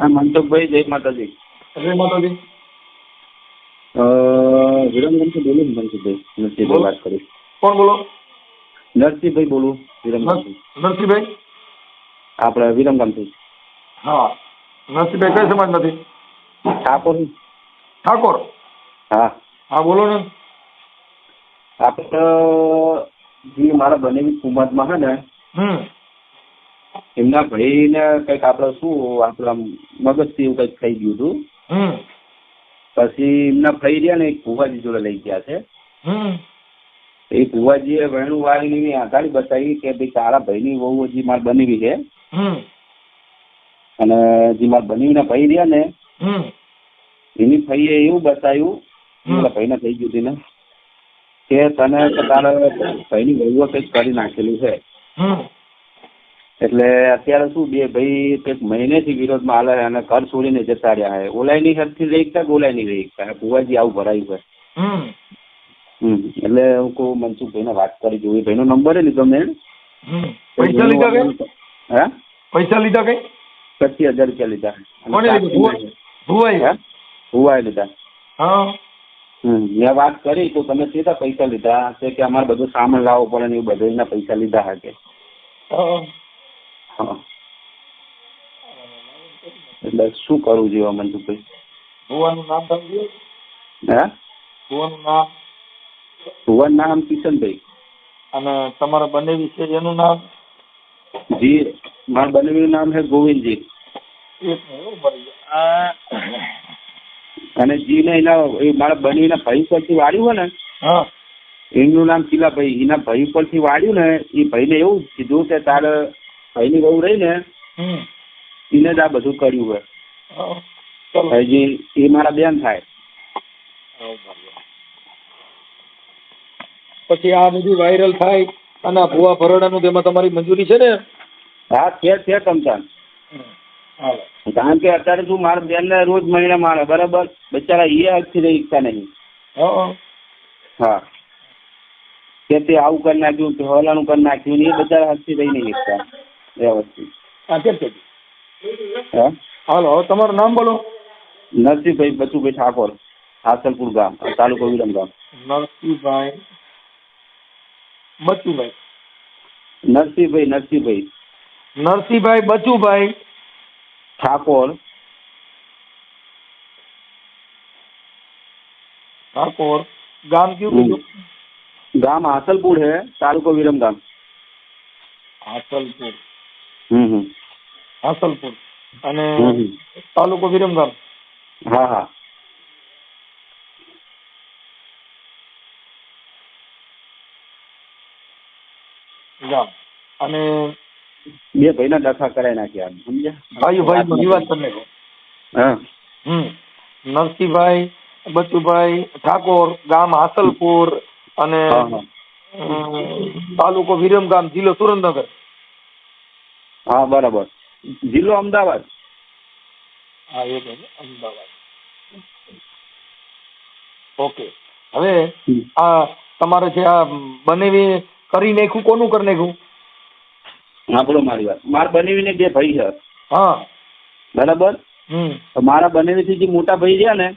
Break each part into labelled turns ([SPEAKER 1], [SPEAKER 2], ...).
[SPEAKER 1] હા મનસુખભાઈ જય માતાજી.
[SPEAKER 2] જય માતાજી.
[SPEAKER 1] અ, વિરમગામથી બોલું મનસુખભાઈ નરસિંહભાઈ વાત કરું.
[SPEAKER 2] કોણ બોલો?
[SPEAKER 1] નરસિંહભાઈ બોલું વિરમગંજ
[SPEAKER 2] નરસિંહભાઈ?
[SPEAKER 1] આપણે વિરમગામથી
[SPEAKER 2] હા. નરસિંહભાઈ કઈ સમાજ નથી
[SPEAKER 1] ઠાકોર.
[SPEAKER 2] ઠાકોર?
[SPEAKER 1] હા.
[SPEAKER 2] હા બોલો ને.
[SPEAKER 1] આપણે જે મારા બનેવી કુમારમાં છે ને
[SPEAKER 2] હમ.
[SPEAKER 1] એમના ભાઈને કંઈક આપડે શું આપડે મગજ મગજથી એવું કંઈક થઈ ગયું હતું. પછી એમના ભાઈ રહ્યા ને એક ભુવાજી જોડે લઈ ગયા છે. એ ભુવાજીએ વેણું વાળીને આઘાડી બતાવી કે ભાઈ તારા ભાઈની વહુ હજી માર બનેવી છે. અને જે માર ને ભાઈ રહ્યા ને એની ભાઈએ એવું બતાવ્યું. પેલા ભાઈને થઈ ગયું હતી ને કે તને તારા ભાઈની વહુએ કંઈક કરી નાખેલું છે. એટલે અત્યારે શું બે ભાઈ કંઈક મહિનેથી વિરોધમાં હાલે અને ઘર છોડીને જતા રહ્યા છે. ઓલાયની રહી શકતા કે ઓલાયની રહી શકતા? ભુવાજી આવું ભરાયું છે. એટલે હું કહું મનસુખભાઈને વાત કરી જોઉં એ ભાઈનો નંબર લીધો મેં
[SPEAKER 2] તમે પૈસા લીધા કઈ
[SPEAKER 1] હે?
[SPEAKER 2] પૈસા લીધા કઈ
[SPEAKER 1] પચીસ હજાર રૂપિયા લીધા.
[SPEAKER 2] ભુવાઈ ભુવા- ભુવાઈ
[SPEAKER 1] લીધા?
[SPEAKER 2] હા?
[SPEAKER 1] મેં વાત કરી તો તમે સીધા પૈસા લીધા. છે કે અમારે બધું સામાન લાવવો પડે ને એવું બધું એના પૈસા લીધા હા. કે એટલે શું કરવું જોઈએ મનસુખભાઈ
[SPEAKER 2] ભુવાનું નામ સમજ્યું
[SPEAKER 1] હે?
[SPEAKER 2] ભુવાનું નામ.
[SPEAKER 1] ભુવન નામ કિશનભાઈ
[SPEAKER 2] અને તમારા બંને વિશે એનું નામ?
[SPEAKER 1] જી મારા બનેવીનું નામ છે ગોવિંદજી. અને જી ને એના મારા બનેવીના ભાઈ પરથી વાળ્યું હોય ને
[SPEAKER 2] હા.
[SPEAKER 1] એમનું નામ કિલાભાઈ. એના ભાઈ પરથી વાળ્યું ને એ ભાઈને એવું કીધું કે તારે ભાઈની બહુ રહી ને એને જ આ બધું કર્યું હોય. ભાઈજી એ મારા બેન થાય.
[SPEAKER 2] પછી આ બધું વાયરલ થાય અને ભુવા ભરોડાનું તેમાં તમારી મંજૂરી છે ને?
[SPEAKER 1] હા છે છે તમતાન કારણ કે અત્યારે શું મારા બેન ને રોજ મહિને મારે બરાબર? બચારા એ હકથી રહી શકતા નહીં.
[SPEAKER 2] હા
[SPEAKER 1] કે તે આવું કરી નાખ્યું કે હલાનું કરી નાખ્યું એ બધા હકથી રહી નહીં શકતા. વ્યવસ્થિત
[SPEAKER 2] હા કેમ છે
[SPEAKER 1] હા
[SPEAKER 2] હાલો હવે તમારું નામ બોલો
[SPEAKER 1] નરસિંહભાઈ બચુભાઈ ઠાકોર હાસલપુર ગામ તાલુકો વિરમ ગામ
[SPEAKER 2] નરસિંહભાઈ બચુભાઈ
[SPEAKER 1] નરસિંહભાઈ નરસિંહભાઈ
[SPEAKER 2] નરસિંહભાઈ બચુભાઈ
[SPEAKER 1] ઠાકોર
[SPEAKER 2] ઠાકોર ગામ કયું કીધું
[SPEAKER 1] ગામ હાસલપુર है તાલુકો વિરમ ગામ
[SPEAKER 2] હાસલપુર
[SPEAKER 1] હમ હમ
[SPEAKER 2] હાસલપુર અને. તાલુકો વિરમગામ.
[SPEAKER 1] હા હા.
[SPEAKER 2] ગામ અને
[SPEAKER 1] બે ભાઈના દાખા કરાઈ નાખ્યા સમજ્યા?
[SPEAKER 2] ભાઈ ભાઈ વિવાદ વાત
[SPEAKER 1] તમને
[SPEAKER 2] હમ. નરસિંહભાઈ બચુભાઈ ઠાકોર ગામ હાસલપુર અને તાલુકો વિરમગામ જિલ્લો સુરેન્દ્રનગર.
[SPEAKER 1] હા બરાબર. જિલ્લો અમદાવાદ?
[SPEAKER 2] હા એ અમદાવાદ. ઓકે. હવે આ તમારે જે આ બનેવી કરી નાખ્યું કોનું કરી નાખ્યું?
[SPEAKER 1] બોલો મારી વાત. મારા બનેવીને બે ભાઈ છે.
[SPEAKER 2] હા.
[SPEAKER 1] બરાબર? તો મારા બનેવીથી જે મોટા ભાઈ રહ્યા ને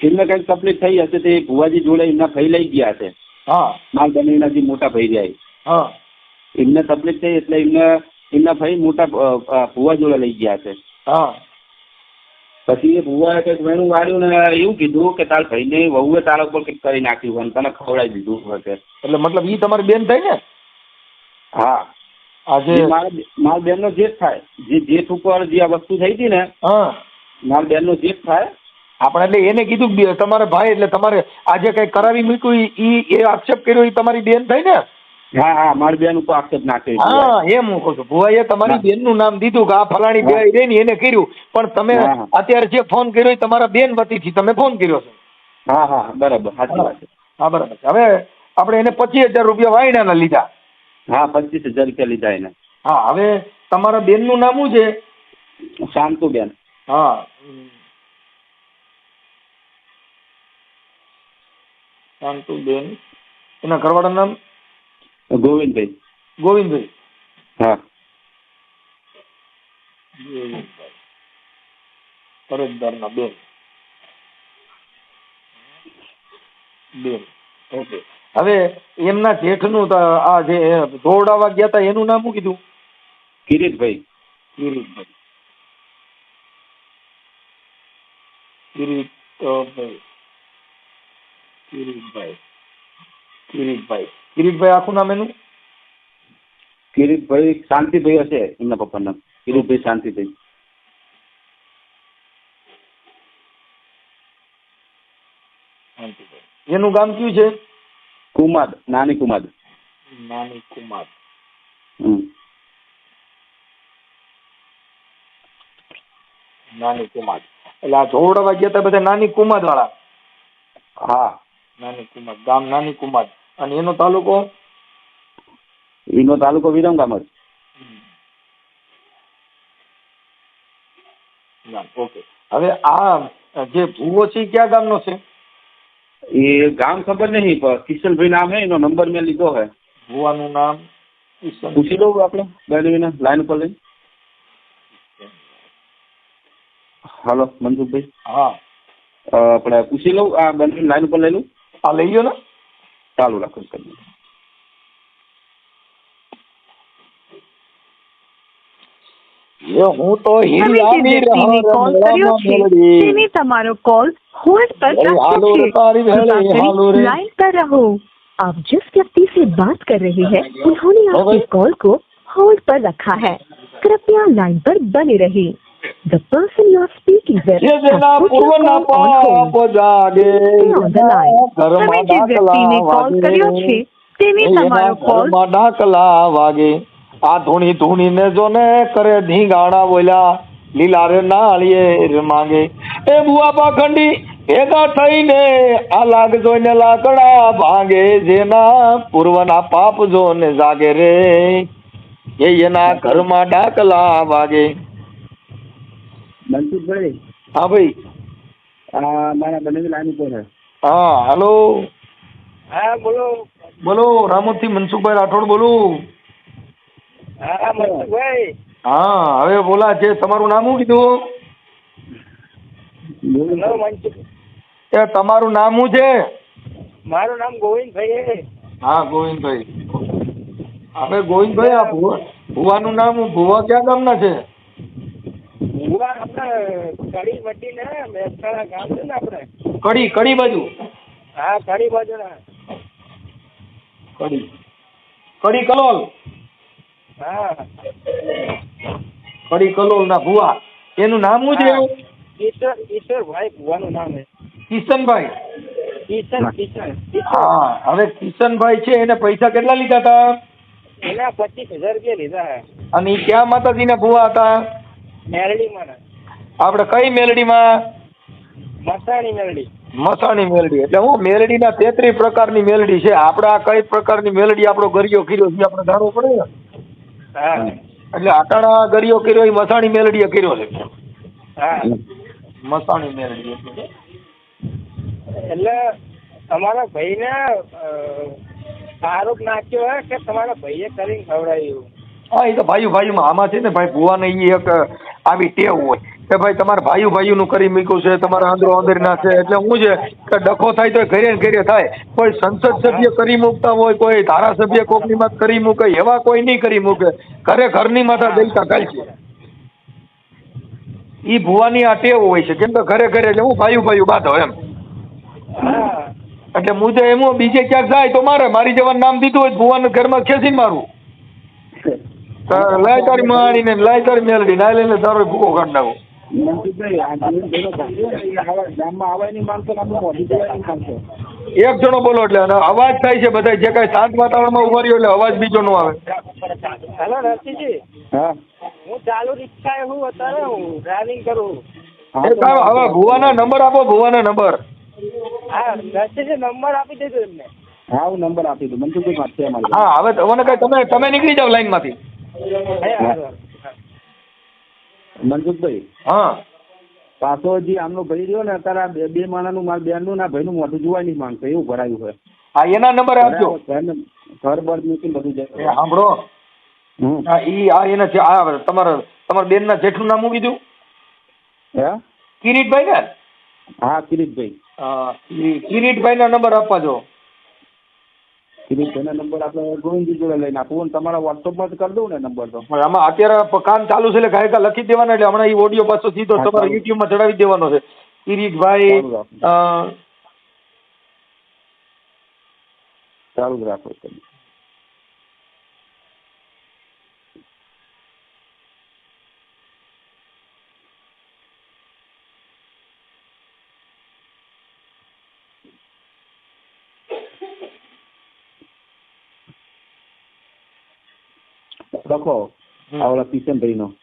[SPEAKER 2] ફિલ્મ
[SPEAKER 1] એમને કંઈક તકલીફ થઈ હશે તે ભુવાજી જોડે એમના ભાઈ લઈ ગયા છે.
[SPEAKER 2] હા.
[SPEAKER 1] મારા બનેવીના જે મોટા ભાઈ રહ્યા
[SPEAKER 2] હા.
[SPEAKER 1] એમને તકલીફ થઈ એટલે એમને એમના ભાઈ મોટા ભુવા જોડે લઈ ગયા છે.
[SPEAKER 2] હા.
[SPEAKER 1] પછી એ ભુવાએ કંઈક વેણું વાળ્યું ને એવું કીધું કે તારા ભાઈને વહુએ તારા ઉપર કંઈક કરી નાખ્યું હોય તને ખવડાવી દીધું હશે
[SPEAKER 2] એટલે મતલબ ઈ તમારી બેન થાય ને?
[SPEAKER 1] હા.
[SPEAKER 2] આજે
[SPEAKER 1] મારા મારા બેનનો જેઠ થાય. જે જેઠ ઉપર જે આ વસ્તુ થઈ હતી ને
[SPEAKER 2] હા.
[SPEAKER 1] મારા બેનનો જેઠ થાય.
[SPEAKER 2] આપણે એટલે એને કીધું તમારે ભાઈ એટલે તમારે આજે કઈ કરાવી મૂક્યું એ આક્ષેપ કર્યો એ તમારી બેન થઈ ને?
[SPEAKER 1] હા હા મારી બેન ઉપર આક્ષેપ નાખે
[SPEAKER 2] હા એમ હું કહું છું. ભુવાઈએ તમારી બેનનું નામ દીધું કે આ ફલાણી બે રે ને એને કર્યું. પણ તમે. અત્યારે જે ફોન કર્યો એ તમારા બેન વતીથી તમે ફોન કર્યો છે.
[SPEAKER 1] હા હા બરાબર સાચી વાત
[SPEAKER 2] હા બરાબર હવે આપણે એને પચીસ હજાર રૂપિયા વાયણાના લીધા.
[SPEAKER 1] હા પચીસ હજાર રૂપિયા લીધા એને.
[SPEAKER 2] હા હવે તમારા બેનનું નામ શું છે?
[SPEAKER 1] શાંતુ બેન
[SPEAKER 2] હા. શાંતુ બેન એના ઘરવાળાનું નામ?
[SPEAKER 1] ગોવિંદભાઈ.
[SPEAKER 2] ગોવિંદભાઈ.
[SPEAKER 1] હા.
[SPEAKER 2] અરજદારના બેન. બેન. ઓકે. હવે એમના જેઠનું આ જે ધોવડાવવા ગયા હતા એનું નામ શું કીધું?
[SPEAKER 1] કિરીટભાઈ.
[SPEAKER 2] કિરીટભાઈ. કિરીટભાઈ કિરીટભાઈ. કિરીટભાઈ કિરીટભાઈ આખું નામ એનું?
[SPEAKER 1] કિરીટભાઈ શાંતિભાઈ હશે એમના પપ્પાનું નામ. કિરીટભાઈ શાંતિભાઈ
[SPEAKER 2] શાંતિભાઈ એનું ગામ કયું છે?
[SPEAKER 1] કુમાદ નાની કુમાદ.
[SPEAKER 2] નાની કુમાર નાની કુમાર એટલે આ ધોવડાવા ગયા હતા બધા નાની કુમાર વાળા
[SPEAKER 1] હા.
[SPEAKER 2] નાની કુમાર ગામ નાની કુમાર અને એનો તાલુકો?
[SPEAKER 1] એનો તાલુકો વિરમગામ જ
[SPEAKER 2] ઓકે. હવે આ જે ભૂવો છે ક્યાં ગામનો છે?
[SPEAKER 1] એ ગામ ખબર નહીં પણ કિશનભાઈ નામ હે એનો નંબર મેં લીધો હે.
[SPEAKER 2] ભુવાનું નામ?
[SPEAKER 1] પૂછી લઉં આપણે બેનવીને લાઈન ઉપર લઈ. હાલો મનસુખભાઈ
[SPEAKER 2] હા.
[SPEAKER 1] આપણે પૂછી લઉં આ બંને લાઈન ઉપર લઈ લઉં.
[SPEAKER 2] આ લઈ ગયો ને?
[SPEAKER 1] ચાલુ રાખો કરી
[SPEAKER 2] એ હું તો
[SPEAKER 3] તમે જે વ્યક્તિને કોલ કર્યો છે તેને તમારો કોલ होल्ड पर
[SPEAKER 2] अरे,
[SPEAKER 3] रख
[SPEAKER 2] हालो रे तारी
[SPEAKER 3] दीजिए
[SPEAKER 2] बहन,
[SPEAKER 3] कृपा
[SPEAKER 2] हालो
[SPEAKER 3] करें
[SPEAKER 2] रे।
[SPEAKER 3] लाइन पर रहो आप जिस व्यक्ति से बात कर रहे हैं उन्होंने
[SPEAKER 2] हाँ
[SPEAKER 3] आपके
[SPEAKER 2] भाई।
[SPEAKER 3] कॉल को होल्ड पर रखा है कृपया लाइन पर बने The person you are speaking with has
[SPEAKER 2] put your call on hold. Stay on the line.
[SPEAKER 3] તમે જે વ્યક્તિને કોલ કર્યો છે તેને તમારો કોલ
[SPEAKER 2] ડાકલા વાગે. આ ધૂણી ધૂણી ને જો ને કરે ધીંગાણા બોલ્યા. લીલા રે નાળીએ માંગે. એ બુઆ પાખંડી ભેગા થઈને આ લાગ જોઈને લાકડા ભાંગે. જેના પૂર્વના પાપ જો ને જાગે રે. એ એના ઘરમાં ડાકલા વાગે.
[SPEAKER 1] મનસુખભાઈ?
[SPEAKER 2] હા ભાઈ.
[SPEAKER 1] હા મારા બેનવી લાઈન ઉપર હે.
[SPEAKER 2] હા હાલો.
[SPEAKER 1] હા બોલો.
[SPEAKER 2] બોલો રામોદથી મનસુખભાઈ રાઠોડ બોલું.
[SPEAKER 1] હા મનસુખભાઈ.
[SPEAKER 2] હા હવે બોલા છે તમારું નામ શું કીધું? એ તમારું નામ શું છે?
[SPEAKER 1] મારું નામ ગોવિંદભાઈ હા
[SPEAKER 2] ગોવિંદભાઈ. હવે ગોવિંદભાઈ આ ભુવા ભુવાનું નામ ભુવા ક્યાં ગામના છે?
[SPEAKER 1] ભુવા આપણે કડી વટી મહેસાણા ગામ છે ને આપણે.
[SPEAKER 2] કડી કડી બાજુ.
[SPEAKER 1] હા કડી બાજુ ના
[SPEAKER 2] કડી. કડી કલોલ.
[SPEAKER 1] હા.
[SPEAKER 2] કડી કલોલ ના ભુવા. એનું નામ શું છે?
[SPEAKER 1] ઈશ્વર ઈશ્વરભાઈ ભુવાનું નામ છે.
[SPEAKER 2] કિશનભાઈ.
[SPEAKER 1] કિશન કિશન.
[SPEAKER 2] હા હવે કિશનભાઈ છે એને પૈસા કેટલા લીધા હતા?
[SPEAKER 1] એના પચીસ હજાર રૂપિયા લીધા
[SPEAKER 2] અને ક્યાં ક્યાં માતાજીના ભુવા હતા?
[SPEAKER 1] મેરડીમાં
[SPEAKER 2] આપણે કઈ મેલડીમાં?
[SPEAKER 1] મસાણી મેલડી.
[SPEAKER 2] મસાણી મેલડી. એટલે હું મેલડીના તેત્રીસ પ્રકારની મેલડી છે. આપણે આ કઈ પ્રકારની મેલડી આપણો ગરિયો કર્યો છે આપણે જાણવું પડે ને?
[SPEAKER 1] હા.
[SPEAKER 2] એટલે આટાણા ગરિયો કર્યો એ મસાણી મેલડીએ કર્યો છે.
[SPEAKER 1] હા.
[SPEAKER 2] મસાણી મેલડી. એટલે.
[SPEAKER 1] એટલે તમારા ભાઈને આરોપ નાખ્યો હે કે તમારા ભાઈએ કરીને ખવડાવ્યું.
[SPEAKER 2] હા એ તો ભાઈ ભાઈમાં આમાં છે ને ભાઈ ભુવાને એ એક આવી ટેવ હોય કે ભાઈ તમારે ભાઈ ભાઈનું કરી મૂક્યું છે તમારા આંદરો અંદર ના છે એટલે હું છે કે ડખો થાય તો ઘરે ને ઘરે થાય. કોઈ સંસદ સભ્ય કરી મૂકતા હોય કોઈ ધારાસભ્ય કોકની વાત કરી મૂકે એવા કોઈ નહીં કરી મૂકે. ઘરે ઘરની માથા દઈતા ખાય છે. ઈ ભુવાની આ ટેવ હોય છે કેમ કે ઘરે ઘરે એટલે હું ભાઈ ભાઈ બાંધો એમ.
[SPEAKER 1] હા.
[SPEAKER 2] એટલે મુજબ એમ બીજે ક્યાંક જાય તો મારે મારી જવાનું નામ દીધું હોય તો ઘરમાં ખેંચી મારું. તો લાય તારી માણી ને લાય તારી મેલડી ના લઈને તારો ભૂકો કાઢ નાખું એક જણો બોલો એટલે અને અવાજ થાય છે બધા જે કઈ શાંત વાતાવરણમાં ઊભા રહ્યો એટલે અવાજ બીજો નો આવે
[SPEAKER 1] હેલો રસીજી
[SPEAKER 2] હા
[SPEAKER 1] હું ચાલુ રિક્ષા હું અત્યારે હું ડ્રાઇવિંગ કરું.
[SPEAKER 2] સાહેબ હવે ભુવાના નંબર આપો ભુવાના નંબર.
[SPEAKER 1] હા રસીજી નંબર આપી દેજો એમને. હા હું નંબર આપી દઉં. મનસુખભાઈ વાત છે
[SPEAKER 2] હા હવે મને કઈ તમે તમે નીકળી જાઓ લાઈનમાંથી.
[SPEAKER 1] મનસુખભાઈ.
[SPEAKER 2] હા.
[SPEAKER 1] પાછો હજી આમનો ભાઈ રહ્યો ને અત્યારે આ બે માણાનું મારા બેનનું ના ભાઈનું મોઢું જોવાય નહીં માંગતો એવું ભરાયું છે.
[SPEAKER 2] હા એના નંબર આપજો.
[SPEAKER 1] ઘર બર મૂકીને બધું જાય.
[SPEAKER 2] સાંભળો. હા ઈ આ એને છે આ તમારા તમારા બેનના જેઠનું નામ શું કીધું?
[SPEAKER 1] હે?
[SPEAKER 2] કિરીટભાઈ ને?
[SPEAKER 4] હા કિરીટભાઈ.
[SPEAKER 2] હા, કિરીટભાઈ ના નંબર આપવા જો
[SPEAKER 4] કિરીટભાઈના નંબર આપણે ગોવિંદજી જોડે લઈને આપું અને તમારા વોટ્સઅપમાં જ કરી દઉં ને નંબર તો.
[SPEAKER 2] આમાં અત્યારે કામ ચાલુ છે એટલે ગાયકા લખી દેવાના એટલે હમણાં ઈ ઓડિયો પાછો સીધો તમારા યુટ્યુબમાં ચડાવી દેવાનો છે. કિરીટભાઈ
[SPEAKER 4] ચાલુ રાખો તમે. લખો. આવડા કિશનભાઈ નો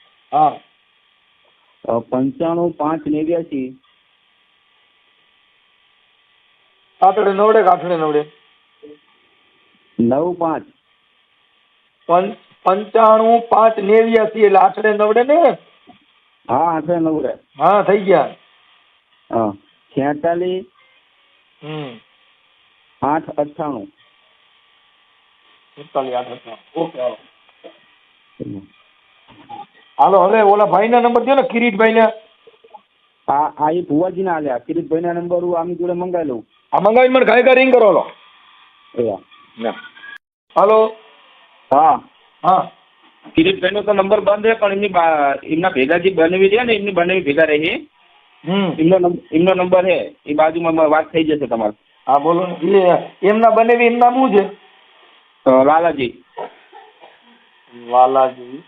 [SPEAKER 4] પંચાણું પાંચ નેવ્યાસી
[SPEAKER 2] આઠડે નવડે આઠડે નવડે.
[SPEAKER 4] નવ પાંચ.
[SPEAKER 2] પંચાણું પાંચ નેવ્યાસી એટલે આઠડે નવડે ને?
[SPEAKER 4] હા આઠડે નવડે.
[SPEAKER 2] હા થઈ ગયા.
[SPEAKER 4] હા છેતાલીસ.
[SPEAKER 2] હમ.
[SPEAKER 4] આઠ અઠાણું
[SPEAKER 2] છેતાલીસ આઠ અઠાણું ઓકે. હાલો હવે ઓલા ભાઈના નંબર દો ને કિરીટભાઈના.
[SPEAKER 4] હા હા એ ભુવાજી ના આલ્યા કિરીટભાઈ ના નંબર હું આમની જોડે મંગાવી લઉં.
[SPEAKER 2] આ મંગાવીને મને ગાયકા રિંગ કરો લો. હાલો.
[SPEAKER 4] હા.
[SPEAKER 2] હા.
[SPEAKER 4] કિરીટભાઈ નો તો નંબર બંધ છે પણ એમની એમના ભેગા જે બનેવી છે ને એમની બનેવી ભેગા રહી. એમનો એમનો નંબર છે. એ બાજુમાં મ- વાત થઈ જશે તમારે.
[SPEAKER 2] હા બોલો એટલે એમના બનેવી એમના શું છે?
[SPEAKER 4] લાલાજી.
[SPEAKER 2] વાલાજી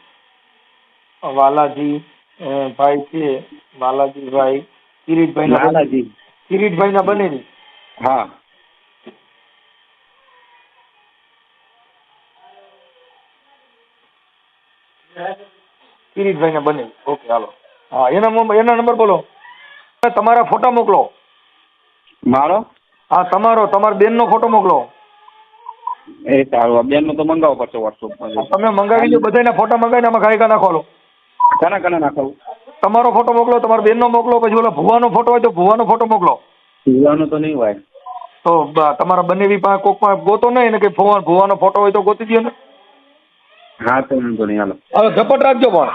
[SPEAKER 2] વાલાજી ભાઈ છે વાલાજી ભાઈ કિરીટભાઈ
[SPEAKER 4] વાલાજી.
[SPEAKER 2] કિરીટભાઈ ના બનેવી
[SPEAKER 4] હા.
[SPEAKER 2] કિરીટભાઈ ના બને ઓકે હાલો. હા એના એના નંબર બોલો. તમારા ફોટા મોકલો.
[SPEAKER 4] મારો?
[SPEAKER 2] હા તમારો તમારા બેન નો ફોટો મોકલો.
[SPEAKER 4] એ સારું બેનનું તો મંગાવો પડશે વોટ્સઅપ
[SPEAKER 2] તમે મંગાવી લો બધાના ફોટા મંગાવીને આમાં ગાયકા નાખો લો.
[SPEAKER 4] કના કના નાખાવું?
[SPEAKER 2] તમારો ફોટો મોકલો તમારા બેનનો મોકલો પછી ઓલા ભુવાનો ફોટો હોય તો ભુવાનો ફોટો મોકલો.
[SPEAKER 4] ભુવાનો તો નહીં હોય.
[SPEAKER 2] તો તમારા બંને બી પાસે કોક પાસે ગોતો નહીં ને કે ભુવા ભુવાનો ફોટો હોય તો ગોતી દો ને.
[SPEAKER 4] હા તો વાંધો નહીં હાલો.
[SPEAKER 2] હવે ઝપટ રાખજો પણ.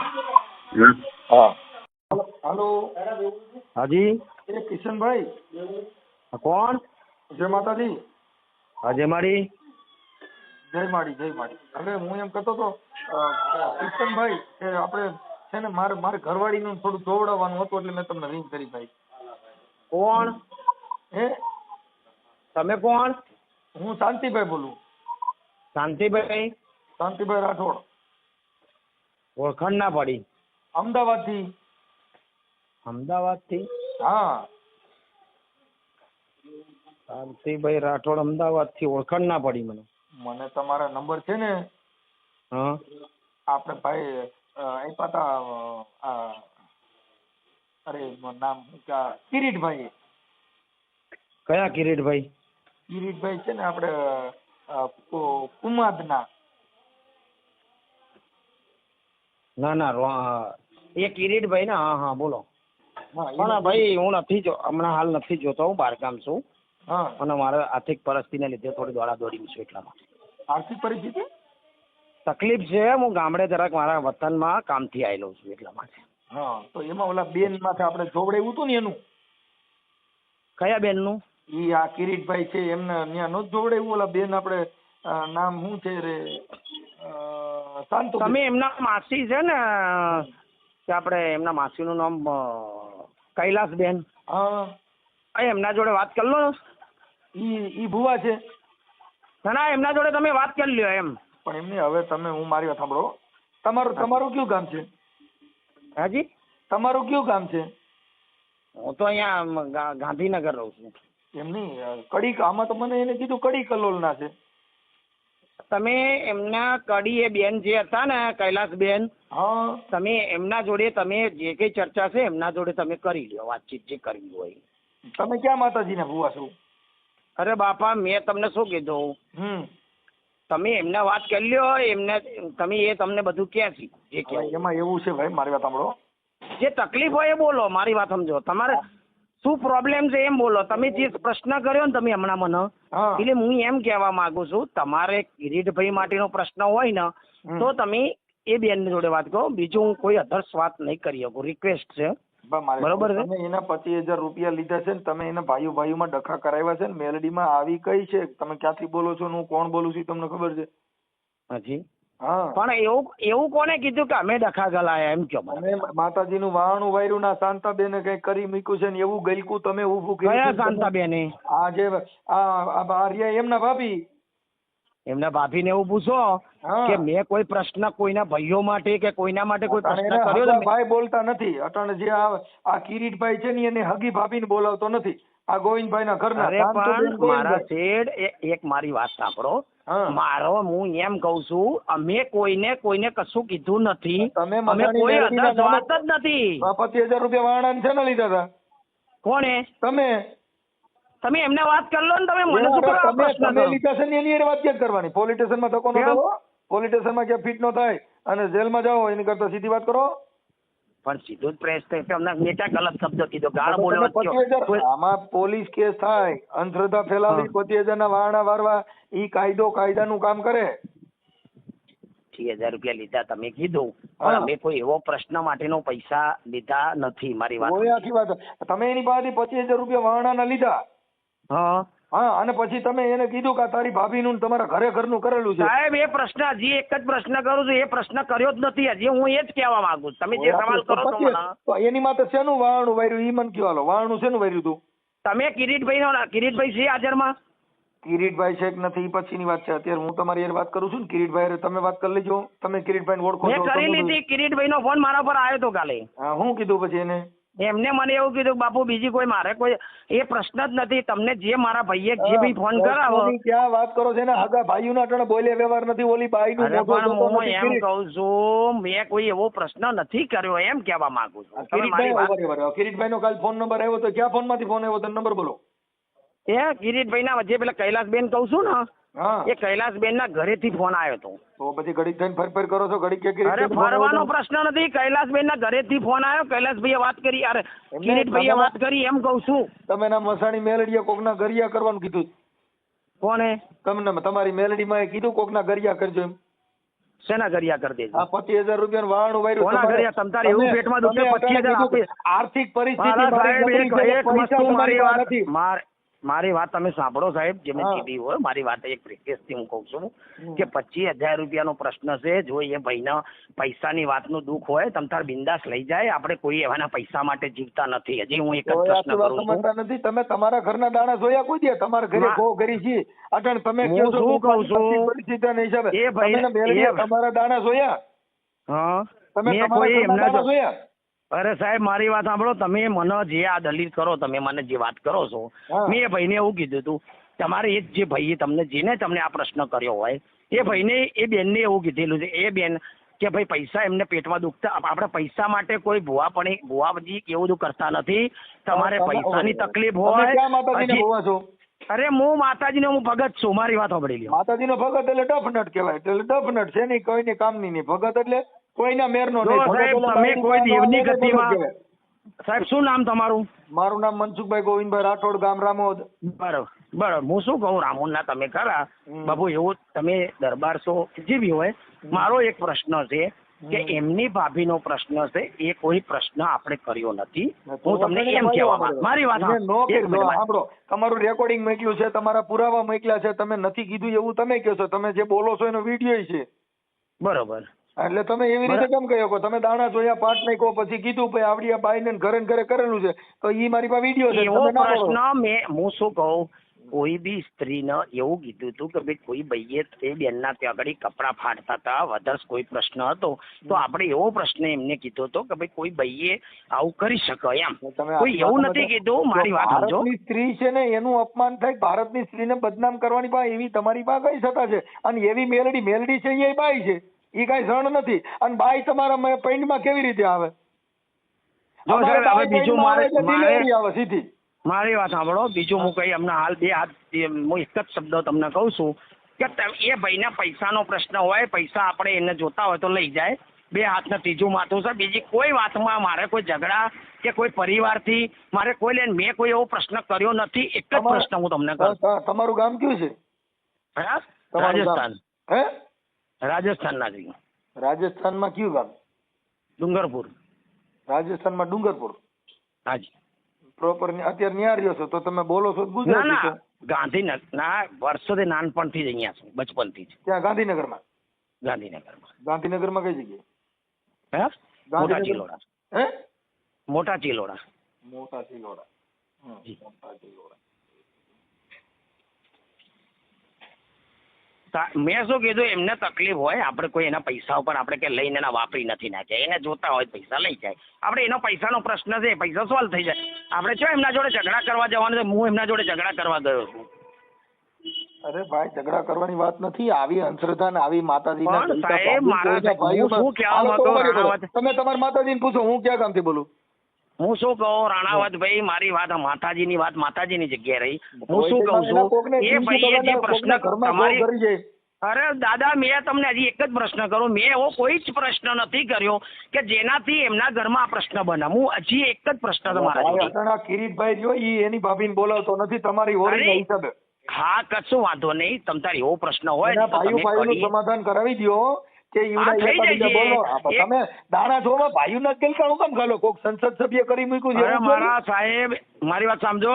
[SPEAKER 4] હા
[SPEAKER 2] હા. હાલો.
[SPEAKER 4] હાજી?
[SPEAKER 2] એ કિશનભાઈ.
[SPEAKER 4] કોણ?
[SPEAKER 2] જય માતાજી.
[SPEAKER 4] હાજે મારી
[SPEAKER 2] જય માડી જય માડી. હવે હું એમ કહેતો હતો કિશનભાઈ કે આપણે છે ને મારે મારે ઘરવાળીનું થોડું જોવડાવવાનું હતું એટલે મેં તમને રિંગ કરી ભાઈ.
[SPEAKER 4] કોણ?
[SPEAKER 2] હે?
[SPEAKER 4] તમે કોણ?
[SPEAKER 2] હું શાંતિભાઈ બોલું.
[SPEAKER 4] શાંતિભાઈ?
[SPEAKER 2] શાંતિભાઈ રાઠોડ.
[SPEAKER 4] ઓળખાણ ના પડી.
[SPEAKER 2] અમદાવાદથી.
[SPEAKER 4] અમદાવાદથી
[SPEAKER 2] હા.
[SPEAKER 4] શાંતિભાઈ રાઠોડ અમદાવાદથી ઓળખાણ ના પડી મને.
[SPEAKER 2] મને તમારા નંબર છે ને
[SPEAKER 4] હમ
[SPEAKER 2] આપણે ભાઈ આપ્યા હતા અરે નામ કિરીટભાઈ
[SPEAKER 4] કયા કિરીટભાઈ?
[SPEAKER 2] કિરીટભાઈ છે ને આપણે કુમાદના.
[SPEAKER 4] ના ના એ કિરીટભાઈ ને હા હા બોલો. પણ ભાઈ હું નથી જો હમણાં હાલ નથી જોતો હું બહારગામ છું. અને મારે આર્થિક પરિસ્થિતિને લીધે થોડી દોડા દોડી છું એટલા માટે
[SPEAKER 2] આર્થિક પરિસ્થિતિ?
[SPEAKER 4] તકલીફ છે હું ગામડે જરાક મારા વતનમાં કામથી આવેલો છું એટલા માટે.
[SPEAKER 2] હા તો એમાં ઓલા બેન માથે આપણે જોવડાવ્યું હતું ને એનું?
[SPEAKER 4] કયા બેનનું?
[SPEAKER 2] ઈ આ કિરીટભાઈ છે એમને ત્યાં નહોતું જોવડાવ્યું ઓલા બેન આપણે નામ શું છે રે? શાંતુ
[SPEAKER 4] તમે એમના માસી છે ને કે આપણે એમના માસીનું નામ કૈલાસ બેન?
[SPEAKER 2] હા.
[SPEAKER 4] એમના જોડે વાત કરી લો ને.
[SPEAKER 2] ઈ ઈ ભુવા છે.
[SPEAKER 4] ના ના એમના જોડે તમે વાત કરી લ્યો એમ.
[SPEAKER 2] પણ એમની હવે તમે હું મારી વાત સાંભળો. તમારું તમારું કયું ગામ છે?
[SPEAKER 4] હાજી?
[SPEAKER 2] તમારું કયું ગામ છે?
[SPEAKER 4] હું તો અહીંયા ગાંધીનગર રહું છું.
[SPEAKER 2] એમ નહીં કડી આમાં તો મને એને કીધું કડી કલોલના છે.
[SPEAKER 4] તમે એમના કડી એ બેન જે હતા ને કૈલાસબેન
[SPEAKER 2] હા.
[SPEAKER 4] તમે એમના જોડે તમે જે કઈ ચર્ચા છે એમના જોડે તમે કરી લ્યો વાતચીત જે કરવી હોય.
[SPEAKER 2] તમે ક્યાં માતાજીના ભુવા છો?
[SPEAKER 4] અરે બાપા મેં તમને શું કીધું?
[SPEAKER 2] હમ.
[SPEAKER 4] તમે એમને વાત કરી લ્યો એમને તમે એ તમને બધું ક્યાંથી? જે
[SPEAKER 2] હવે એમાં એવું છે ભાઈ મારી વાત સાંભળો.
[SPEAKER 4] જે તકલીફ હોય એ બોલો મારી વાત સમજો. તમારે શું પ્રોબ્લેમ છે એમ બોલો. તમે જે પ્રશ્ન કર્યો ને તમે હમણાં મને એટલે હું એમ કહેવા માંગુ છું તમારે કિરીટભાઈ માટેનો પ્રશ્ન હોય ને તો તમે એ બેન જોડે વાત કરો. બીજું હું કોઈ અધર્સ વાત નહીં કરી શકું. રિક્વેસ્ટ છે. બરોબર છે?
[SPEAKER 2] એના પચીસ હજાર રૂપિયા લીધા છે ને તમે એના ભાઈઓ ભાઈઓમાં ડખા કરાવ્યા છે ને મેલડીમાં આવી કઈ છે? તમે ક્યાંથી બોલો છો ને હું કોણ બોલું છું તમને ખબર છે?
[SPEAKER 4] હાજી.
[SPEAKER 2] હા.
[SPEAKER 4] પણ એવું એવું કોને કીધું કે અમે ડખા ગલાયા એમ કયો મને?
[SPEAKER 2] અને માતાજીનું વાહણું વાયરું ના શાંતાબેને કઈ કરી મૂક્યું છે ને એવું ગલકું તમે ઊભું
[SPEAKER 4] કયા
[SPEAKER 2] કર્યું છે.
[SPEAKER 4] શાંતાબેને?
[SPEAKER 2] આ જે આ આ બારિયા એમના ભાભી.
[SPEAKER 4] એમના ભાભીને એવું પૂછો કે મેં કોઈ પ્રશ્ન કોઈના ભાઈઓ માટે કે કોઈના માટે કોઈ પ્રશ્ન કર્યો
[SPEAKER 2] ભાઈ બોલતા નથી. અટણ જે આ કિરીટભાઈ છે ને એને હગી ભાભીને બોલાવતો નથી. આ ગોવિંદભાઈ ના ઘરના
[SPEAKER 4] અરે પણ મારા શેડ એક મારી વાત સાંભળો. મારો હું એમ કઉ છું અમે કોઈને કોઈને કશું કીધું નથી. અમે કોઈ વાત જ નથી.
[SPEAKER 2] પચીસ હજાર રૂપિયા વાણાને છે ને લીધા હતા?
[SPEAKER 4] કોણે?
[SPEAKER 2] તમે?
[SPEAKER 4] તમે એમને વાત કરી લો ને તમે મને શું કરો
[SPEAKER 2] આ
[SPEAKER 4] પ્રશ્ન
[SPEAKER 2] તમે
[SPEAKER 4] કરો?
[SPEAKER 2] લીધા છે ને એની હારે વાત કેમ કરવાની? પોલીસ સ્ટેશનમાં ધક્કો ન પોલીસ સ્ટેશનમાં ક્યાં ફિટ ન થાય અને જેલમાં જાઓ એની કરતા સીધી વાત કરો?
[SPEAKER 4] પણ સીધું જ પ્રેસ થઈ તમને મેં ક્યાં ગલત શબ્દ કીધો? ગાળ
[SPEAKER 2] હજાર આમાં પોલીસ કેસ થાય. અંધશ્રદ્ધા ફેલાવી
[SPEAKER 4] હા.
[SPEAKER 2] પચીસ હજાર ના વારણા વારવા. ઈ કાયદો કાયદાનું કામ કરે.
[SPEAKER 4] ત્રીસ હજાર રૂપિયા લીધા તમે કીધું. પણ અમે કોઈ એવો પ્રશ્ન માટેનો પૈસા લીધા નથી મારી વાત
[SPEAKER 2] તમે એની પાસેથી પચીસ હજાર રૂપિયા વારણાના લીધા.
[SPEAKER 4] હા.
[SPEAKER 2] હા અને પછી તમે એને કીધું કે તારી ભાભીનું ને તમારા ઘરે ઘરનું કરેલું છે.
[SPEAKER 4] સાહેબ એ પ્રશ્ન હજી એક જ પ્રશ્ન કરું છું. એ પ્રશ્ન કર્યો જ નથી હજી. હું એ જ કહેવા માંગુ છું. તમે જે સવાલ કરો છો
[SPEAKER 2] તો એની માથે શેનું વારણું વાર્યું? ઈ મને કયો હાલો. વારણું શેનું વાર્યું તું?
[SPEAKER 4] તમે કિરીટભાઈ નો? કિરીટભાઈ છે હાજરમાં?
[SPEAKER 2] કિરીટભાઈ છે કે નથી? પછી પછીની વાત છે. અત્યારે હું તમારી વાત કરું છું ને? કિરીટભાઈ તમે વાત કરી લેજો. તમે કિરીટભાઈ ઓળખો
[SPEAKER 4] મેં કરી લીધી. કિરીટભાઈ નો ફોન મારા પર આવ્યો હતો કાલે.
[SPEAKER 2] હા હું કીધું પછી એને?
[SPEAKER 4] એમને મને એવું કીધું બાપુ બીજી કોઈ મારે કોઈ એ પ્રશ્ન જ નથી. તમને જે મારા ભાઈએ જે બી ફોન કરાવો.
[SPEAKER 2] ક્યાં વાત કરો છો? એના હગા ભાઈઓના અટાણે બોલે વ્યવહાર નથી ઓલી
[SPEAKER 4] ભાઈ
[SPEAKER 2] નું
[SPEAKER 4] પણ હું એમ કહું છું મેં કોઈ એવો પ્રશ્ન નથી કર્યો એમ કહેવા માંગુ છું.
[SPEAKER 2] કિરીટભાઈ નો કાલ ફોન નંબર આવ્યો તો ક્યાં ફોનમાંથી ફોન આવ્યો? તો નંબર બોલો.
[SPEAKER 4] એ કિરીટભાઈ ના જે પેલા કૈલાસબેન કહું છું ને એ કૈલાસબેન ના ઘરેથી ફોન આવ્યો હતો.
[SPEAKER 2] તો પછી ઘડી થઈને ફર ફર કરો છો? ઘડી કે
[SPEAKER 4] અરે ફરવાનો પ્રશ્ન નથી. કૈલાસબેન ના ઘરેથી ફોન આવ્યો. કૈલાસભાઈએ વાત કરી. અરે કિરીટભાઈએ વાત કરી. એમ કઉ છું.
[SPEAKER 2] તમે ના મસાણી મેલડીએ કોકના ગરિયા કરવાનું કીધું.
[SPEAKER 4] કોને?
[SPEAKER 2] તમને તમારી મેલડી માં કીધું કોક ના ગરિયા કરજો એમ.
[SPEAKER 4] શેના ઘરિયા કરી દેજો?
[SPEAKER 2] આ પચીસ હજાર રૂપિયા વાળું વાયરું
[SPEAKER 4] કોના
[SPEAKER 2] તમારે-
[SPEAKER 4] ઘરિયા? તમ એવું પેટમાં દુખે
[SPEAKER 2] પચીસ
[SPEAKER 4] 25,000
[SPEAKER 2] અટાણે કીધું
[SPEAKER 4] આપી-
[SPEAKER 2] આર્થિક પરિસ્થિતિ
[SPEAKER 4] મારી વાત
[SPEAKER 2] નથી.
[SPEAKER 4] માર- મારી વાત તમે સાંભળો સાહેબ જે મેં કીધી હોય મારી વાત એક રિક્વેસ્ટથી હું કહું છું કે પચીસ હજાર રૂપિયાનો પ્રશ્ન છે જો એ ભાઈના પૈસાની વાતનું દુઃખ હોય તમ તાર બિંદાસ લઈ જાય આપણે કોઈ એવાના પૈસા માટે જીવતા નથી. હજી હું એક જ પ્રશ્ન કરું છું.
[SPEAKER 2] નથી. તમે તમારા ઘરના દાણા જોયા કોઈ દે તમારા ઘરે
[SPEAKER 4] મા-
[SPEAKER 2] ઘો છે. અટણ તમે
[SPEAKER 4] હું
[SPEAKER 2] કહો છો
[SPEAKER 4] શું કહું છું?
[SPEAKER 2] પરિસ્થિતિના હિસાબે.
[SPEAKER 4] એ ભાઈ-
[SPEAKER 2] તમે તમારા દાણા જોયા?
[SPEAKER 4] હા.
[SPEAKER 2] તમે
[SPEAKER 4] કોઈ એમના
[SPEAKER 2] જોયા?
[SPEAKER 4] અરે સાહેબ મારી વાત સાંભળો. તમે મને જે આ દલીલ કરો તમે મને જે વાત કરો છો મેં એ ભાઈને એવું કીધું હતું તમારે એ જે ભાઈએ તમને જેને તમને આ પ્રશ્ન કર્યો હોય એ ભાઈને એ બેનને એવું કીધેલું છે એ બેન કે ભાઈ પૈસા એમને પેટમાં દુખતા આપણે પૈસા માટે કોઈ ભુવા પણ ભુવાજી બધી એવું બધું કરતા નથી. તમારે
[SPEAKER 2] તમે-
[SPEAKER 4] પૈસાની તકલીફ હોય
[SPEAKER 2] ભોવા
[SPEAKER 4] અરે હું માતાજીનો હું ભગત છું મારી વાત સાંભળી લ્યો.
[SPEAKER 2] માતાજીનો ભગત એટલે ડફનટ કહેવાય એટલે ડફનટ છે નહીં કોઈને કામની નહીં. ભગત એટલે કોઈના મેરનો નહીં.
[SPEAKER 4] સાહેબ, તમે કોઈ દેવની
[SPEAKER 2] આવે એટલે ભગત
[SPEAKER 4] ગતિમાં- સાહેબ શું નામ તમારું?
[SPEAKER 2] મારું નામ મનસુખભાઈ ગોવિંદભાઈ રાઠોડ ગામ રામોદ.
[SPEAKER 4] બરાબર બરોબર. હું શું કહું રામુલના તમે ખરા. બાબુ એવું તમે દરબાર છો જે બી હોય મારો એક પ્રશ્ન છે કે એમની ભાભી નો પ્રશ્ન છે એ કોઈ પ્રશ્ન આપણે કર્યો નથી. હું તમને એમ કહેવા મારી વાત
[SPEAKER 2] નો
[SPEAKER 4] સાંભળો
[SPEAKER 2] તમારું રેકોર્ડિંગ મોકલ્યું છે તમારા પુરાવા મોકલ્યા છે તમે નથી કીધું એવું તમે કહો છો તમે જે બોલો છો એનો વીડિયો છે.
[SPEAKER 4] બરોબર.
[SPEAKER 2] એટલે તમે એવી રીતે કેમ કહ્યો છો તમે દાણા જોયા પાટ નાખો પછી કીધું ભાઈ આવડી બાઈ ને ઘરે ઘરે કરેલું છે તો ઈ મારી પાસે વીડિયો છે
[SPEAKER 4] એવો. પ્રશ્ન મેં હું શું કહું? કોઈ બી સ્ત્રીને એવું કીધું હતું કે ભાઈ કોઈ ભાઈએ તે બેનના ત્યાં આગળ કપડાં ફાડતા હતા વધારે કોઈ પ્રશ્ન હતો તો આપણે એવો પ્રશ્ન એમને કીધો હતો કે ભાઈ કોઈ ભાઈએ આવું કરી શકે એમ.
[SPEAKER 2] તમે
[SPEAKER 4] કોઈ એવું નથી કીધું મારી વાત સમજો.
[SPEAKER 2] સ્ત્રી છે ને એનું અપમાન થાય ભારતની સ્ત્રીને બદનામ કરવાની પાસે એવી તમારી પાસે કઈ સત્તા છે અને એવી મેલડી મેલડી છે એ બાઈ છે. એ કઈ જણ નથી. અને બાઈ તમારા પેન્ટમાં કેવી રીતે આવે?
[SPEAKER 4] બીજું મારે-
[SPEAKER 2] આવે સીધી.
[SPEAKER 4] વાત સાંભળો બીજું હું કઈ હમણાં હાલ બે હાથ હું એક જ શબ્દ તમને કહું છું કે એ ભાઈને પૈસાનો પ્રશ્ન હોય પૈસા આપણે એને જોતા હોય તો લઈ જાય. બે હાથને ત્રીજું માથું છે. બીજી કોઈ વાતમાં મારે કોઈ ઝઘડા કે કોઈ પરિવારથી મારે કોઈ લઈને મેં કોઈ એવો પ્રશ્ન કર્યો નથી. એક જ પ્રશ્ન હું તમને
[SPEAKER 2] ત- તમારું ગામ કયું છે?
[SPEAKER 4] રાજસ્થાન.
[SPEAKER 2] હે?
[SPEAKER 4] રાજસ્થાનના જ
[SPEAKER 2] રાજસ્થાનમાં કયું ગામ
[SPEAKER 4] ડુંગરપુર
[SPEAKER 2] રાજસ્થાનમાં ડુંગરપુર
[SPEAKER 4] હાજી
[SPEAKER 2] પ્રોપર અત્યારે ન્યા રહ્યો છો તો તમે બોલો છો તો
[SPEAKER 4] ના
[SPEAKER 2] ગુજરાતી
[SPEAKER 4] ના
[SPEAKER 2] છો
[SPEAKER 4] ગાંધીનગર ના વર્ષોથી નાનપણથી જ અહીંયા છું બચપનથી જ
[SPEAKER 2] ત્યાં ગાંધીનગરમાં?
[SPEAKER 4] ગાંધીનગરમાં
[SPEAKER 2] ગાંધીનગરમાં કઈ જગ્યાએ?
[SPEAKER 4] હે મોટા
[SPEAKER 2] ગાંધીનગર-
[SPEAKER 4] ચિલોડા
[SPEAKER 2] હે?
[SPEAKER 4] મોટા ચિલોડા
[SPEAKER 2] મોટા ચિલોડા હમ,
[SPEAKER 4] જી.
[SPEAKER 2] મોટા ચિલોડા
[SPEAKER 4] મેં શું કીધું એમને તકલીફ હોય આપણે કોઈ એના પૈસા ઉપર આપણે કે લઈને એના વાપરી નથી નાખ્યા. એને જોતા હોય પૈસા લઈ જાય. આપણે એનો પૈસાનો પ્રશ્ન છે પૈસા સોલ્વ થઈ જાય. આપણે છો એમના જોડે ઝઘડા કરવા જવાનું છે? હું એમના જોડે ઝઘડા કરવા ગયો છું.
[SPEAKER 2] અરે ભાઈ ઝઘડા કરવાની વાત નથી. આવી અંધશ્રદ્ધા ને આવી માતાજીના
[SPEAKER 4] પણ સાહેબ, મારા
[SPEAKER 2] કોઈના
[SPEAKER 4] હું શું કહેવા માંગુ,
[SPEAKER 2] ઊભા રહ્યો.
[SPEAKER 4] રાણાવત?
[SPEAKER 2] તમે તમારા માતાજી પૂછો હું ક્યાં કામથી બોલું?
[SPEAKER 4] હું શું કહું રાણાવતભાઈ મારી વાત માતાજીની વાત માતાજીની જગ્યાએ રહી. હું શું કહું છું એ ભાઈએ જે પ્રશ્ન તમારી. અરે દાદા મેં તમને હજી એક જ પ્રશ્ન કરું. મેં એવો કોઈ જ પ્રશ્ન નથી કર્યો કે જેનાથી એમના ઘરમાં આ પ્રશ્ન બને. હું હજી એક જ પ્રશ્ન તમારા
[SPEAKER 2] ભાઈ, કિરીટભાઈ જો ઈ એની ભાભીને બોલાવતો નથી. તમારી હિસાબે.
[SPEAKER 4] હા કશું વાંધો નહીં. તમ તારી એવો પ્રશ્ન હોય
[SPEAKER 2] સમાધાન કરાવી દ્યો. કે ઈવડા. બોલો. ખાલો કોક સંસદ સભ્ય કરી મૂક્યું છે
[SPEAKER 4] મારા સાહેબ મારી વાત સમજો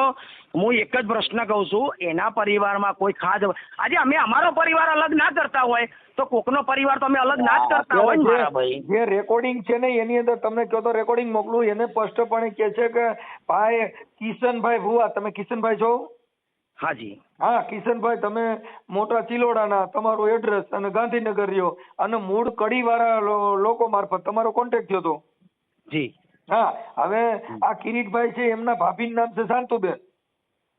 [SPEAKER 4] હું એક જ પ્રશ્ન કહું છું. એના પરિવારમાં કોઈ ખાદ આજે અમે અમારો પરિવાર અલગ ના કરતા હોય તો કોકનો પરિવાર તો અમે અલગ ના જ કરતા હોય મારા ભાઈ?
[SPEAKER 2] જે રેકોર્ડિંગ છે ને એની અંદર તમને કહો તો રેકોર્ડિંગ મોકલું એને સ્પષ્ટપણે કે છે કે ભાઈ કિશનભાઈ ભુવા તમે કિશનભાઈ છો?
[SPEAKER 4] હાજી
[SPEAKER 2] હા કિશનભાઈ તમે મોટા ચિલોડાના તમારું એડ્રેસ અને ગાંધીનગર રહ્યો અને મૂળ કડીવાળા લોકો મારફત તમારો કોન્ટેક્ટ થયો હતો.
[SPEAKER 4] જી.
[SPEAKER 2] હા હવે આ કિરીટભાઈ છે એમના ભાભીનું નામ છે શાંતુબેન.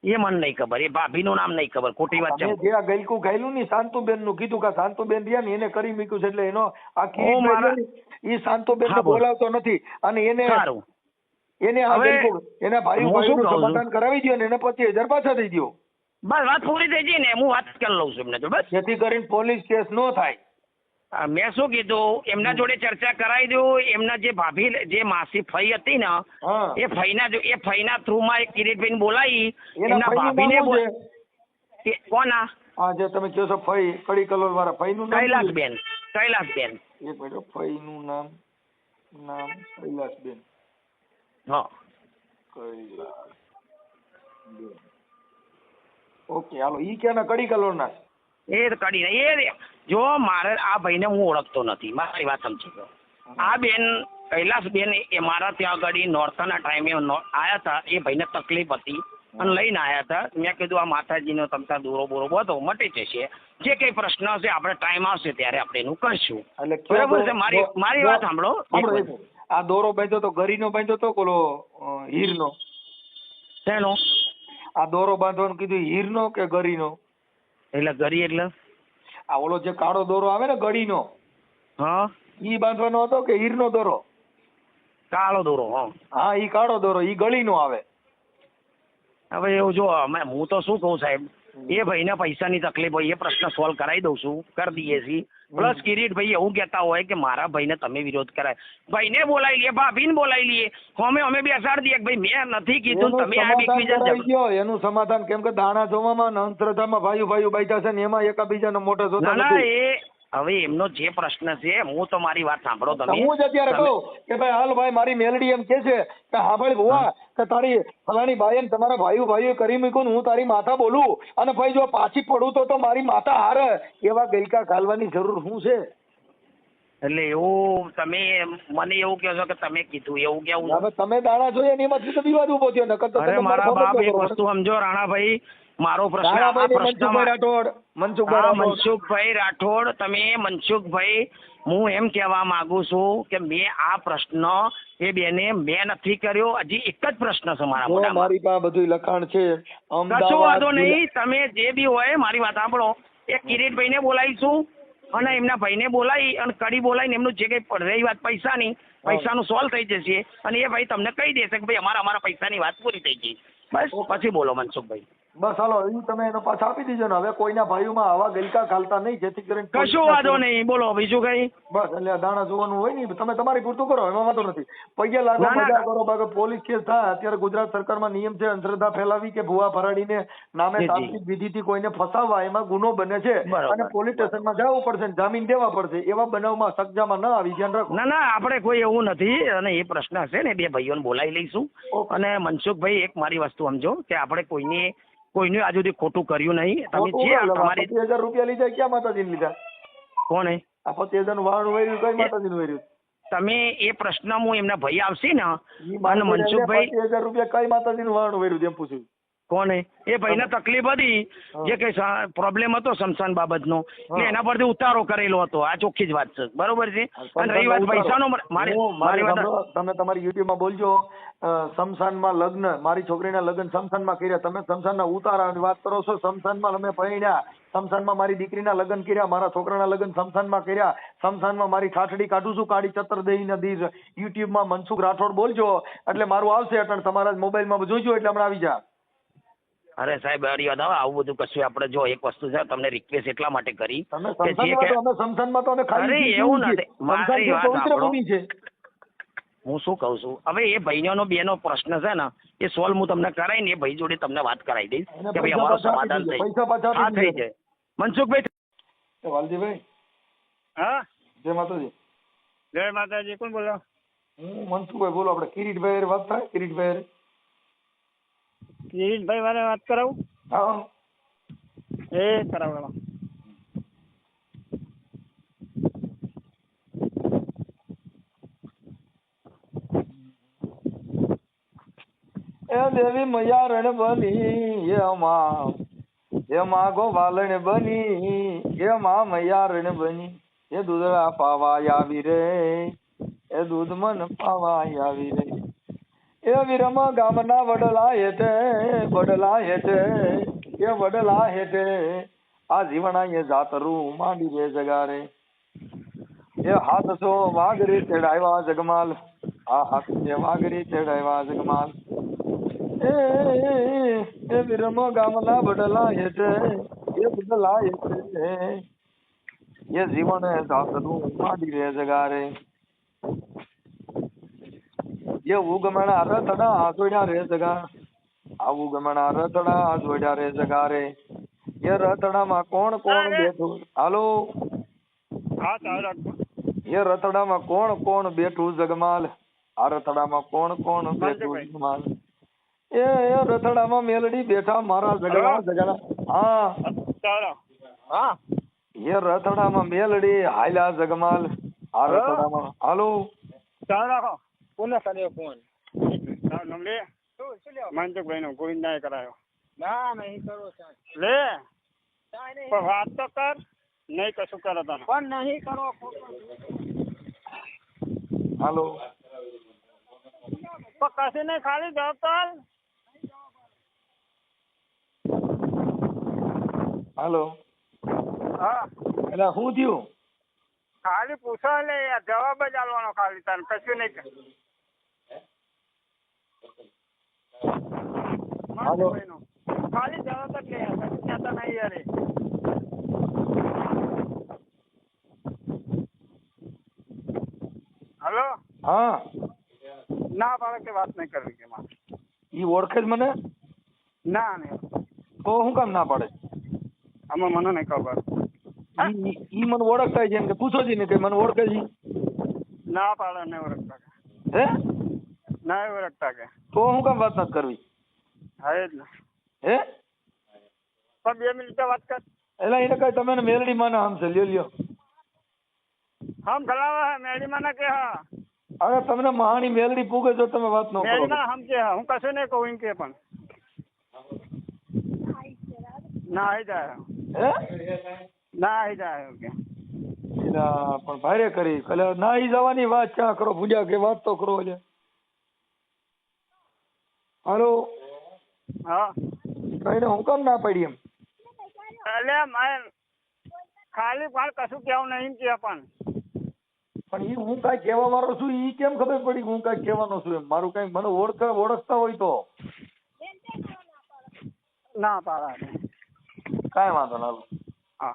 [SPEAKER 4] એ મને નહીં ખબર એ ભાભીનું નામ નહીં ખબર ખોટી વાત છે.
[SPEAKER 2] જે આ ગઈકું ગાયલું ને શાંતુબેનનું કીધું કે શાંતુબેન રહ્યા ને એને કરી મૂક્યું છે એટલે એનો આ કિરીટભાઈ ને, એ શાંતુબેન
[SPEAKER 4] હા,
[SPEAKER 2] બોલાવતો નથી. અને એને એને
[SPEAKER 4] હવે
[SPEAKER 2] એના ભાઈ
[SPEAKER 4] છું?
[SPEAKER 2] સમાધાન કરાવી દો ને એને પચીસ હજાર પાછા દઈ દો
[SPEAKER 4] બસ વાત પૂરી થઈ ગઈ ને હું વાત કરી લઉં છું એમને તો બસ.
[SPEAKER 2] જેથી કરીને પોલીસ કેસ ન થાય.
[SPEAKER 4] મેં શું કીધું એમના જોડે ચર્ચા કરાવી દઉં એમના જે ભાભી જે માસી ફઈ હતી ને એ ફઈના એ ફઈના થ્રુમાં એક કિરીટભાઈને બોલાવી એમના ભાભીને કોના?
[SPEAKER 2] હા જે તમે કહો છો ફઈ કડી કલોલ વાળા ફઈ નું?
[SPEAKER 4] કૈલાસબેન કૈલાસબેન.
[SPEAKER 2] એક મિનિટ ફઈ નું નામ નામ કૈલાસબેન.
[SPEAKER 4] હા.
[SPEAKER 2] કૈલાસ ઓકે હાલો. ઈ ક્યાંના કડી કલોલ ના છે?
[SPEAKER 4] એ ના એ જો મારે આ ભાઈને હું ઓળખતો નથી. મારી વાત સમજી ગયો આ બેન કૈલાસબેન એ મારા ત્યાં આગળ નોર્થના ટાઈમે આયા હતા એ ભાઈને તકલીફ હતી. અને લઈને આયા હતા મેં કીધું આ માતાજીનો તમતા દોરો બોરો બધો મટી જશે. જે કઈ પ્રશ્ન હશે આપણે ટાઈમ આવશે ત્યારે આપણે એનું કરશું. બરાબર છે? મારી મારી વાત સાંભળો.
[SPEAKER 2] આ દોરો બાંધ્યો તો ગરીનો બાંધ્યો તો કોલો હીરનો?
[SPEAKER 4] શેનો?
[SPEAKER 2] આ દોરો બાંધવાનું કીધું હીરનો કે ગરીનો?
[SPEAKER 4] એટલે ગરી એટલે?
[SPEAKER 2] આ ઓલો જે કાળો દોરો આવે ને ગળીનો
[SPEAKER 4] હા.
[SPEAKER 2] ઈ બાંધવાનો હતો કે હીરનો દોરો?
[SPEAKER 4] કાળો દોરો હા.
[SPEAKER 2] હા ઈ કાળો દોરો ઈ ગળીનો આવે.
[SPEAKER 4] હવે એવું જો અમે હું તો શું કહું સાહેબ? એ ભાઈને પૈસાની તકલીફ હોય એ પ્રશ્ન સોલ્વ કરાવી દઉં છું કરી દઈએ છીએ. પ્લસ કિરીટ ભાઈ એવું કહેતા હોય કે મારા ભાઈને તમે વિરોધ કરાય. ભાઈને બોલાવી લઈએ ભાભીને બોલાવી લઈએ. અમે અમે બેસાડી દઈએ ભાઈ મેં નથી કીધું તમે આ એકબીજા
[SPEAKER 2] એનું સમાધાન કેમ કે દાણા જોવામાં અંતરધામાં ભાઈ ભાઈ બાઈટા છે ને એમાં એકબીજાનો મોટો જોતા
[SPEAKER 4] ના એ હવે એમનો જે પ્રશ્ન છે હું તો મારી વાત સાંભળો તમે.
[SPEAKER 2] હું જ અત્યારે કહું કે ભાઈ હાલ ભાઈ મારી મેલડી એમ કે છે કે હા ભાઈ ભુવા કે તારી ફલાણી ભાઈ ને તમારા ભાઈઓ ભાઈઓ કરી મૂક્યું હું તારી માતા બોલું. અને ભાઈ જો પાછી પડું તો તો મારી માતા હારે. એવા ગલકા ખાલવાની જરૂર શું છે?
[SPEAKER 4] એટલે એવું તમે મને એવું કહો છો કે તમે કીધું એવું કેવું
[SPEAKER 2] હવે તમે દાણા જોઈએ એની માંથી તો વિવાદ ઊભો થયો નકર તો
[SPEAKER 4] અરે મારા બાપ એક વસ્તુ સમજો રાણાભાઈ મારો પ્રશ્ન આ
[SPEAKER 2] મનસુખભાઈ
[SPEAKER 4] પ્રશ્નમાં
[SPEAKER 2] રાઠોડ. મનસુખભાઈ
[SPEAKER 4] મનસુખભાઈ રાઠોડ તમે મનસુખભાઈ હું એમ કહેવા માંગુ છું કે મેં આ પ્રશ્ન એ બેને મેં નથી કર્યો. હજી એક જ પ્રશ્ન છે મારા મોઢામાં.
[SPEAKER 2] મારી પાસે બધું લખાણ છે
[SPEAKER 4] કશો વાંધો નહીં. તમે જે બી હોય મારી વાત સાંભળો. એ કિરીટભાઈને બોલાવીશું અને એમના ભાઈને બોલાવી અને કડી બોલાવીને એમનું જે કંઈ રહી વાત પૈસાની પૈસાનું સોલ્વ થઈ જશે અને એ ભાઈ તમને કહી દેશે કે ભાઈ અમારા અમારા પૈસાની વાત પૂરી થઈ ગઈ. બસ પછી બોલો મનસુખભાઈ.
[SPEAKER 2] બસ હાલો એ તમે એનો પાછો આપી દીજો ને. હવે કોઈના ભાઈઓમાં આવા ગલકા ખાલતા નહીં જેથી કરીને
[SPEAKER 4] કશું વાંધો નહીં. બોલો બીજું કઈ?
[SPEAKER 2] બસ એટલે દાણા જોવાનું હોય ને તમે તમારી પૂરતું કરો એમાં વાંધો નથી. પૈયા લાગો. મજા કરો બાકી પોલીસ કેસ થાય. અત્યારે ગુજરાત સરકારમાં નિયમ છે અંધશ્રદ્ધા ફેલાવી કે ભુવા ફરાડીને નામે. તાંત્રિક વિધિથી કોઈને ફસાવવા એમાં ગુનો બને છે. અને પોલીસ સ્ટેશનમાં જવું પડશે જામીન દેવા પડશે. એવા બનાવમાં સજામાં ન આવી ધ્યાન રાખો.
[SPEAKER 4] ના ના આપણે કોઈ એવું નથી. અને એ પ્રશ્ન હશે ને બે ભાઈઓને બોલાવી લઈશું. અને મનસુખભાઈ એક મારી વસ્તુ સમજો કે આપણે કોઈની કોઈનું આજ સુધી ખોટું કર્યું નહીં. તમે જે તમારી
[SPEAKER 2] હજાર રૂપિયા લીધા ક્યાં માતાજીને લીધા?
[SPEAKER 4] કોણે?
[SPEAKER 2] આ પચીસ હજાર વાહન વર્યું કઈ માતાજીનું વેર્યું
[SPEAKER 4] તમે એ પ્રશ્ન હું એમના ભાઈ આવશે ને અને મનસુખભાઈ
[SPEAKER 2] પચીસ હજાર રૂપિયા કઈ માતાજીનું વાહન વર્યું તેમ પૂછ્યું
[SPEAKER 4] કોને? એ ભાઈને તકલીફ હતી. જે કઈ પ્રોબ્લેમ હતો સમસાન બાબતનો. એટલે એના પરથી ઉતારો કરેલો હતો. આ ચોખ્ખી જ વાત છે. બરોબર છે? અને રહી વાત પૈસાનો મારી
[SPEAKER 2] તમે તમારી યુટ્યુબમાં બોલજો શમશાનમાં લગ્ન મારી છોકરીના લગ્ન શમશાનમાં કર્યા. તમે શમશાનના ઉતારાની વાત કરો છો શમશાનમાં અમે પરણ્યા શમશાનમાં મારી દીકરીના લગ્ન કર્યા મારા છોકરાના લગ્ન શમશાનમાં કર્યા. શમશાનમાં મારી ઠાઠડી કાઢું છું કાળી ચતરદેહી નદી યુટ્યુબમાં મનસુખ રાઠોડ બોલજો. એટલે મારું આવશે એટલે તમારા મોબાઈલમાં જોઈજો એટલે હમણાં આવી જા.
[SPEAKER 4] અરે સાહેબ અરી વાત આવું બધું કશું આપણે જો એક વસ્તુ છે તમને રિક્વેસ્ટ એટલા માટે કરી કે જે કે
[SPEAKER 2] અમે શમશાનમાં તો અમે ખાલી
[SPEAKER 4] એવું નથી. મારી વાત સાંભળો. હું શું કહું છું? હવે એ ભાઈનો બેનો પ્રશ્ન છે ને એ સોલ્વ હું તમને કરાવીને એ ભાઈ જોડે તમને વાત કરાવી દઈશ કે ભાઈ અમારું સમાધાન થઈ
[SPEAKER 2] પૈસા
[SPEAKER 4] હા થઈ જાય. મનસુખભાઈ
[SPEAKER 2] વાલજીભાઈ?
[SPEAKER 4] હા?
[SPEAKER 2] જય માતાજી.
[SPEAKER 4] જય માતાજી કોણ બોલો?
[SPEAKER 2] હું મનસુખભાઈ બોલો આપણે કિરીટભાઈ વાત થાય કિરીટભાઈ?
[SPEAKER 5] કિરીટભાઈ મારે વાત કરાવું?
[SPEAKER 2] હા.
[SPEAKER 5] એ કરાવવા
[SPEAKER 2] એ દેવી મયારણ બની એ માં. એ માં ગોવાલણ બની એ માં મૈયા રણ બની. એ દૂધળા પાવા આવી રે. એ દૂધ મન પાવા આવી રે. એ વિરમ ગામના વડલા હેઠે વડલા હેઠે એ વડલા હેઠે આ જીવણા એ જાતરું માંડી રે જગારે. એ હાથ છો વાઘરી ચડાવ્યા જગમાલ, આ હાથ છે વાઘરી ચડાવ્યા જગમાલ. એ એ વિરમ ગામના વડલા હેઠે એ વડલા હેઠે એ જીવણ જાતરું માંડી રે જગારે. રતડા જોડ્યા રે જગા આ ઉગમણા રતડા જોડ્યા રે જગારે. એ રતડામાં કોણ કોણ બેઠું? હાલો? એ રતડામાં કોણ કોણ બેઠું જગમાલ? આ રતડામાં કોણ કોણ બેઠું. જગમાલ? એ એ રતડામાં મેલડી બેઠા મારા જગડા જગડા હા. એ રતડામાં મેલડી હાલ્યા જગમાલ. આ
[SPEAKER 5] હા.
[SPEAKER 2] રતડામાં હાલો?
[SPEAKER 5] રાખો કોને કર્યો ફોન? નમલે મનસુખભાઈ નો ગોવિંદાએ કરાયો. ના નહીં કરો લે. પણ વાત તો કર. નહીં કશું કરો તને. પણ નહીં કરો
[SPEAKER 2] હાલો.
[SPEAKER 5] પણ કશું નહીં ખાલી જવાબ
[SPEAKER 2] હાલો.
[SPEAKER 5] હા.
[SPEAKER 2] એટલે શું થયું?
[SPEAKER 5] ખાલી પૂછો એટલે યાર જવાબ જ આલવાનો ખાલી તને. કશું નહીં.
[SPEAKER 2] હાલો.
[SPEAKER 5] ખાલી જવાબ જ લે કહેતા નહીં યાર હાલો?
[SPEAKER 2] હા.
[SPEAKER 5] ના પાડે કે વાત નહીં કરવી કે મારે.
[SPEAKER 2] ઈ ઓળખે જ મને?
[SPEAKER 5] ના નહીં
[SPEAKER 2] તો હું કામ ના પાડે?
[SPEAKER 5] આમાં મને નહીં ખબર.
[SPEAKER 2] ઈ મને ઓળખતા છે એમ કે પૂછો જ ને કે મને ઓળખે છે
[SPEAKER 5] ના પાડે નહીં ઓળખતા
[SPEAKER 2] હે?
[SPEAKER 5] ના ઓળખતા કે.
[SPEAKER 2] તો હું કેમ વાત નથી કરવી?
[SPEAKER 5] હા એ જ ને
[SPEAKER 2] હે?
[SPEAKER 5] પણ બે મિનિટ વાત કર.
[SPEAKER 2] એટલે એને કઈ તમે મેલડી માને આમ છે લ્યો લ્યો.
[SPEAKER 5] હમ ખલાવા મેલડી મને કે હા.
[SPEAKER 2] અરે તમને મહાની મેલડી પૂગે જો તમે વાત ન કરો.
[SPEAKER 5] મેલડી મને હમ કે હા. હું કશું નહીં કહું એમ કે પણ. ના આઈ જાય.
[SPEAKER 2] હે?
[SPEAKER 5] ના આઈ જાય
[SPEAKER 2] ઓકે પણ ભારે કરી. કલે ના ઈ જવાની વાત ક્યાં કરો ભૂલ્યા કે વાત તો કરો લે હાલો.
[SPEAKER 5] હા.
[SPEAKER 2] કઈને હું કેમ ના પડી એમ?
[SPEAKER 5] એટલે મારે ખાલી પણ કશું કેવું નહીં કે પણ.
[SPEAKER 2] પણ એ હું કાંઈ કહેવા વાળો છું એ કેમ ખબર પડી કે હું કાંઈ કહેવાનો છું એમ? મારું કાંઈ મને ઓળખ ઓળખતા હોય તો.
[SPEAKER 5] ના પાડા
[SPEAKER 2] કાંઈ વાંધો ના
[SPEAKER 5] હા.